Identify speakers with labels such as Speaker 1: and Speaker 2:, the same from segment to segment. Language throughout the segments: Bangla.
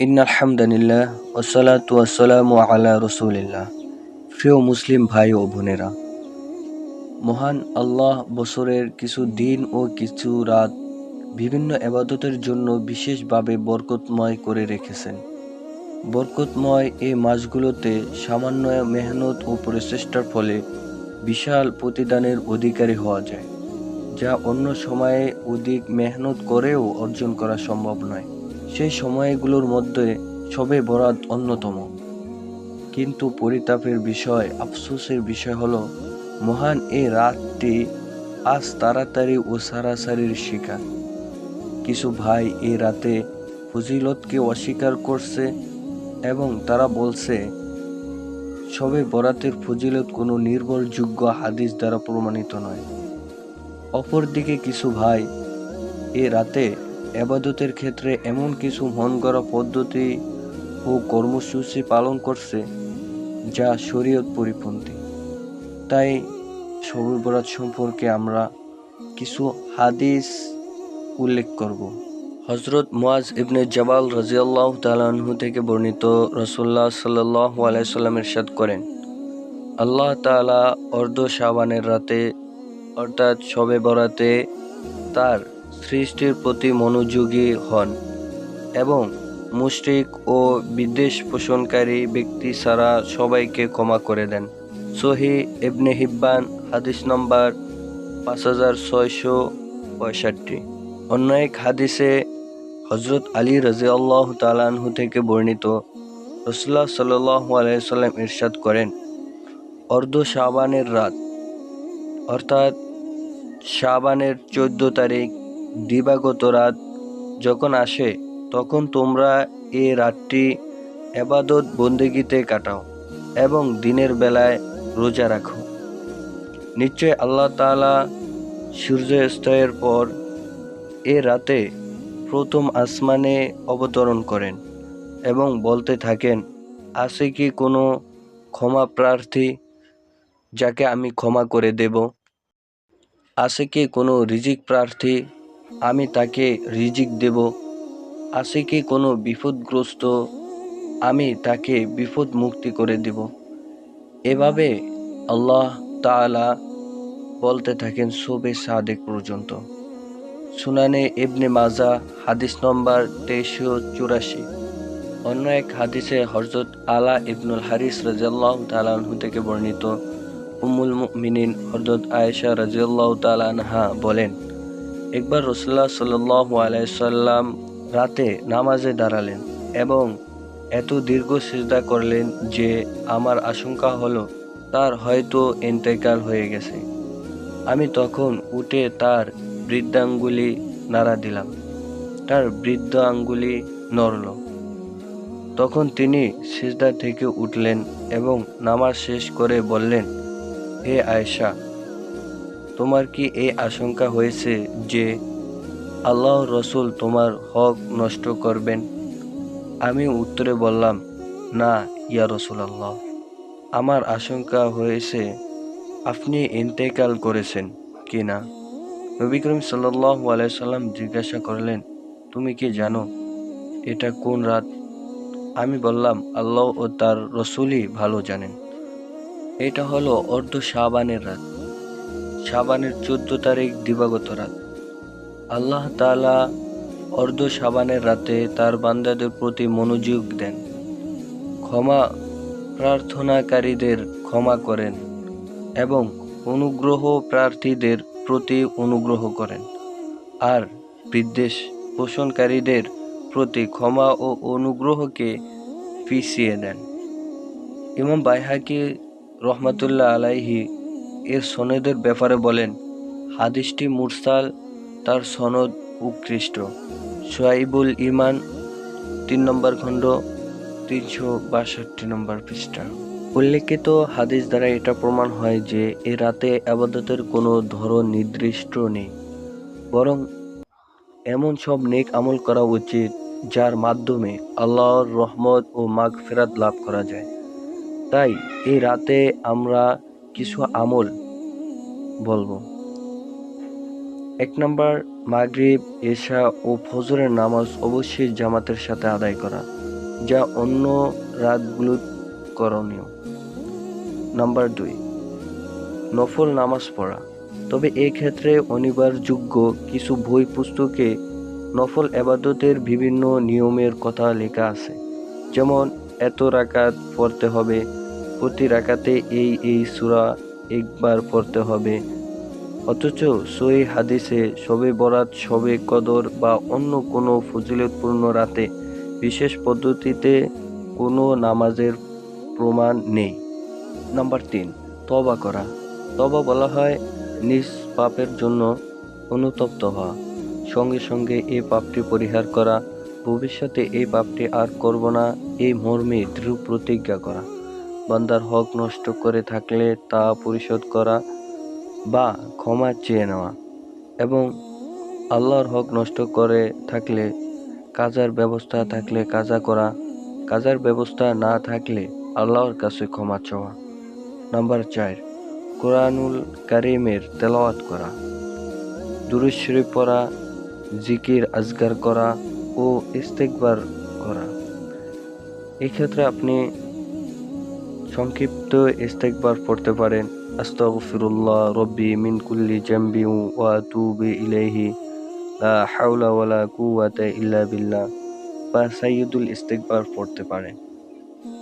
Speaker 1: ইন্না আলহামদুলিল্লাহ ওসালাতু ওয়াসসালামু আলা রসুলিল্লাহ। প্রিয় মুসলিম ভাই ও বোনেরা, মহান আল্লাহ বছরের কিছু দিন ও কিছু রাত বিভিন্ন এবাদতের জন্য বিশেষভাবে বরকতময় করে রেখেছেন। বরকতময় এই মাসগুলোতে সামান্য মেহনত ও প্রচেষ্টার ফলে বিশাল প্রতিদানের অধিকারী হওয়া যায়, যা অন্য সময়ে অধিক মেহনত করেও অর্জন করা সম্ভব নয়। সেই সময়গুলোর মধ্যে সবে বরাত অন্যতম। কিন্তু পরিতাপের বিষয়, আফসোসের বিষয় হলো, মহান এই রাতটি আজ তাড়াতাড়ি ও সারাসারির শিকার। কিছু ভাই এই রাতে ফজিলতকে অস্বীকার করছে এবং তারা বলছে, সবে বরাতের ফজিলত কোনো নির্ভরযোগ্য হাদিস দ্বারা প্রমাণিত নয়। অপরদিকে কিছু ভাই এ রাতে এবাদতের ক্ষেত্রে এমন কিছু মন করা পদ্ধতি ও কর্মসূচি পালন করছে যা শরীয়ত পরিপন্থী। তাই শবে বরাত সম্পর্কে আমরা কিছু হাদিস উল্লেখ করব। হজরত মুয়াজ ইবনে জাবাল রাজিয়াল্লাহ তালাহু থেকে বর্ণিত রসুল্লাহ সাল্লাহ আলাইসাল্লাম ইরশাদ করেন, আল্লাহ তাআলা অর্ধ শাবানের রাতে, অর্থাৎ শবে বরাতে, তার সৃষ্টির প্রতি মনোযোগী হন এবং মুশরিক ও বিদ্বেষ পোষণকারী ব্যক্তি ছাড়া সবাইকে ক্ষমা করে দেন। সহি ইবনে হিব্বান, হাদিস নম্বর পাঁচ হাজার ছয়শো পঁয়ষট্টি। অন্য এক হাদিসে হজরত আলী রাজি আল্লাহ তালাহু থেকে বর্ণিত রসুল্লাহ সাল্লাহ আলাইসাল্লাম ইরশাদ করেন, অর্ধ শাবানের রাত অর্থাৎ শাবানের চোদ্দ তারিখ দিবাগত রাত যখন আসে, তখন তোমরা এ রাতটি এবাদত বন্দেগিতে কাটাও এবং দিনের বেলায় রোজা রাখো। নিশ্চয় আল্লাহ তাআলা সূর্যাস্তয়ের পর এ রাতে প্রথম আসমানে অবতরণ করেন এবং বলতে থাকেন, আছে কি কোনো ক্ষমা প্রার্থী যাকে আমি ক্ষমা করে দেব? আছে কি কোনো রিজিক প্রার্থী আমি তাকে রিজিক দেব। আছে কি কোনো বিপদগ্রস্ত? আমি তাকে বিপদ মুক্তি করে দেব। এভাবে আল্লাহ তাআলা বলতে থাকেন শোবে সাদেক পর্যন্ত। সুনানে ইবনে মাজা, হাদিস নম্বর তেইশশো চুরাশি। অন্য এক হাদিসে হজরত আলা ইবনুল হারিস রাজিয়াল্লাহ তালাহু থেকে বর্ণিত উমুল মিনিন হরদত আয়েশা রাজিয়াল্লাহ তালানহা বলেন একবার রসুল্লাহ সাল্লাহ আলাইসাল্লাম রাতে নামাজে দাঁড়ালেন এবং এত দীর্ঘ সিজদা করলেন যে আমার আশঙ্কা হলো তার হয়তো ইন্তেকাল হয়ে গেছে। আমি তখন উঠে তার বৃদ্ধাঙ্গুলি নাড়া দিলাম। তার বৃদ্ধ আঙ্গুলি নড়ল। তখন তিনি সিজদা থেকে উঠলেন এবং নামাজ শেষ করে বললেন, হে আয়েশা তোমার কি এই আশঙ্কা হয়েছে যে আল্লাহ রসুল তোমার হক নষ্ট করবেন? আমি উত্তরে বললাম, না, ইয়া রসুল আল্লাহ আমার আশঙ্কা হয়েছে আপনি ইন্তেকাল করেছেন কি না? নবী করিম আলাইসাল্লাম জিজ্ঞাসা করলেন, তুমি কি জানো এটা কোন রাত? আমি বললাম, আল্লাহ ও তার রসুলই ভালো জানেন। এটা হলো অর্ধ শাবানের রাত। শাবানের চোদ্দ তারিখ দিবাগত রাত। আল্লাহ তালা অর্ধ শাবানের রাতে তার বান্দাদের প্রতি মনোযোগ দেন। ক্ষমা প্রার্থনাকারীদের ক্ষমা করেন এবং অনুগ্রহ প্রার্থীদের প্রতি অনুগ্রহ করেন। আর বিদ্বেষ পোষণকারীদের প্রতি ক্ষমা ও অনুগ্রহকে পিছিয়ে দেন। ইমাম বাইহাকি রহমতুল্লাহ আলাইহি এর সনদের ব্যাপারে বলেন, হাদিসটি মুরসাল, তার সনদ উৎকৃষ্ট। সোয়াইবুল ইমান তিন নম্বর খণ্ড, তিনশো বাষট্টি নম্বর পৃষ্ঠা। উল্লেখিত হাদিস দ্বারা এটা প্রমাণ হয় যে, এ রাতে আবাদতের কোনো ধরন নির্দিষ্ট নেই। বরং এমন সব নেক আমল করা উচিত, যার মাধ্যমে আল্লাহর রহমত ও মাগ ফেরাত লাভ করা যায়। তাই এই রাতে আমরা কিছু আমল বলব। এক নম্বর, মাগরিব, এশা ও ফজরের নামাজ অবশ্যই জামাতের সাথে আদায় করা, যা অন্য রাতগুলো করণীয়। নাম্বার দুই, নফল নামাজ পড়া। তবে ক্ষেত্রে অনিবার্যযোগ্য কিছু বই পুস্তকে নফল এবাদতের বিভিন্ন নিয়মের কথা লেখা আছে। যেমন, এত রাকাত পড়তে হবে প্রতি রাকাতে এই এই সূরা একবার পড়তে হবে। অথচ সই হাদিসে সবে বরাত, সবে কদর বা অন্য কোনো ফজিলতপূর্ণ রাতে বিশেষ পদ্ধতিতে কোনো নামাজের প্রমাণ নেই। নাম্বার তিন তবা করা। তবা বলা হয় নিজ পাপের জন্য অনুতপ্ত হওয়া। সঙ্গে সঙ্গে এই পাপটি পরিহার করা। ভবিষ্যতে এই পাপটি আর করব না। এই মর্মে দৃঢ় প্রতিজ্ঞা করা। বান্দার হক নষ্ট করে থাকলে তা পরিশোধ করা বা ক্ষমা চেয়ে নেওয়া এবং আল্লাহর হক নষ্ট করে থাকলে, কাজার ব্যবস্থা থাকলে কাজা করা, কাজার ব্যবস্থা না থাকলে আল্লাহর কাছে ক্ষমা চাওয়া। নাম্বার চার, কোরআনুল কারিমের তেলাওয়াত করা। দুরুশ্রী পড়া, জিকির, আজগার করা ও ইস্তেকবার করা। এক্ষেত্রে আপনি সংক্ষিপ্ত ইস্তেকবার পড়তে পারেন। আস্তাগফিরুল্লাহ রব্বি মিন কুল্লি জামবি ওয়া আতুবু ইলাইহি। লা হাওলা ওয়ালা কুওয়াতা ইল্লা বিল্লাহ। বা সাইয়্যিদুল ইস্তেকবার পড়তে পারেন।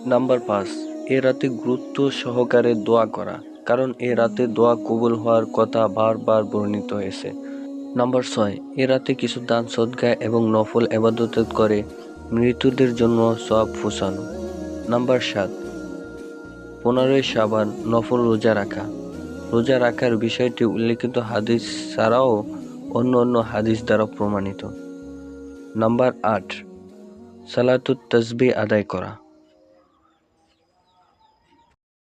Speaker 1: নাম্বার পাঁচ, এ রাতে গুরুত্ব সহকারে দোয়া করা। কারণ এ রাতে দোয়া কবুল হওয়ার কথা বারবার বর্ণিত হয়েছে। নাম্বার ছয়, এ রাতে কিছু দান সদ্গা এবং নফল এবাদত করে মৃতদের জন্য সব ফুসানো। নাম্বার সাত পনেরোই সাবান নফল রোজা রাখা। রোজা রাখার বিষয়টি উল্লেখিত হাদিস ছাড়াও অন্য অন্য হাদিস দ্বারা প্রমাণিত। নাম্বার আট, সালাতুত তসবি আদায় করা।